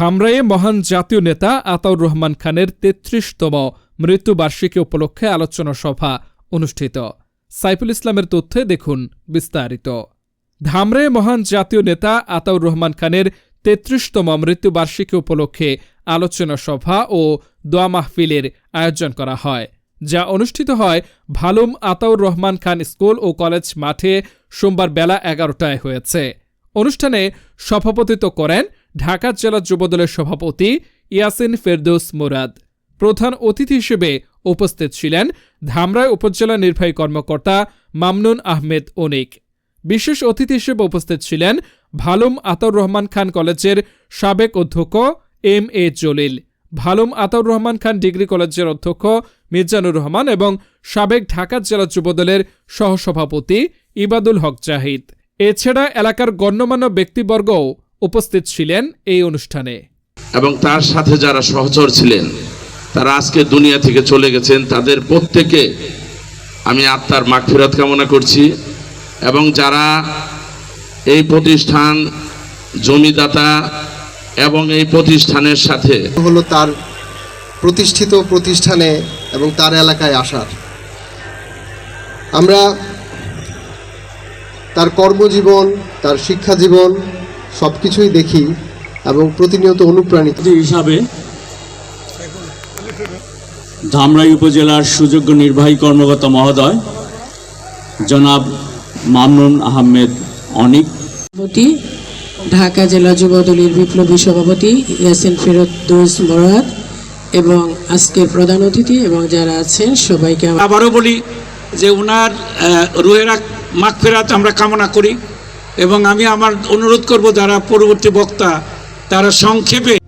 ধামরাইয়ে মহান জাতীয় নেতা আতাউর রহমান খানের তেত্রিশতম মৃত্যুবার্ষিকী উপলক্ষে আলোচনা সভা অনুষ্ঠিত। সাইফুল ইসলামের তথ্যে দেখুন বিস্তারিত। ধামরাইয়ে মহান জাতীয় নেতা আতাউর রহমান খানের তেত্রিশতম মৃত্যুবার্ষিকী উপলক্ষে আলোচনা সভা ও দোয়া মাহফিলের আয়োজন করা হয়, যা অনুষ্ঠিত হয় ভালুম আতাউর রহমান খান স্কুল ও কলেজ মাঠে সোমবার বেলা এগারোটায় হয়েছে। অনুষ্ঠানে সভাপতিত্ব করেন ঢাকা জেলা যুবদলের সভাপতি ইয়াসিন ফেরদৌস মুরাদ। প্রধান অতিথি হিসেবে উপস্থিত ছিলেন ধামরাই উপজেলা নির্বাহী কর্মকর্তা মামনুন আহমেদ অনিক। বিশেষ অতিথি হিসেবে উপস্থিত ছিলেন ভালুম আতর রহমান খান কলেজের সাবেক অধ্যক্ষ M A Jalil, Bhalum Ataur Rahman Khan degree কলেজের অধ্যক্ষ মির্জানুর রহমান এবং সাবেক ঢাকা জেলা যুবদলের সহসভাপতি ইবাদুল হক জাহিদ। এছাড়া এলাকার গণ্যমান্য ব্যক্তিবর্গও উপস্থিত ছিলেন এই অনুষ্ঠানে। এবং তার সাথে যারা সহচর ছিলেন তারা আজকে দুনিয়া থেকে চলে গেছেন। তাদের প্রত্যেকে আমি আত্মার মাগফিরাত কামনা করছি এবং যারা এই প্রতিষ্ঠান জমিদাতা এবং এই প্রতিষ্ঠানের সাথে হলো তার প্রতিষ্ঠিত প্রতিষ্ঠানে এবং তার এলাকায় আসার। আমরা তার কর্মজীবন তার শিক্ষা জীবন সব কিছুই দেখি এবং প্রতিনিয়ত অনুপ্রাণিত। হিসাবে ধামরাই উপজেলার সুযোগ্য নির্বাহী কর্মকর্তা মহোদয় জনাব মামনুন আহমেদ অনিক। সভাপতি ঢাকা জেলা যুবদলের বিপ্লবী সভাপতি ইয়াসিন ফেরদৌস মোরাদ এবং আজকের প্রধান অতিথি এবং যারা আছেন সবাইকে আবারও বলি যে ওনার আহ, রুহের মাগফেরাত আমরা কামনা করি। এবং আমি আমার অনুরোধ করব যারা পরবর্তী বক্তা তারা সংক্ষেপে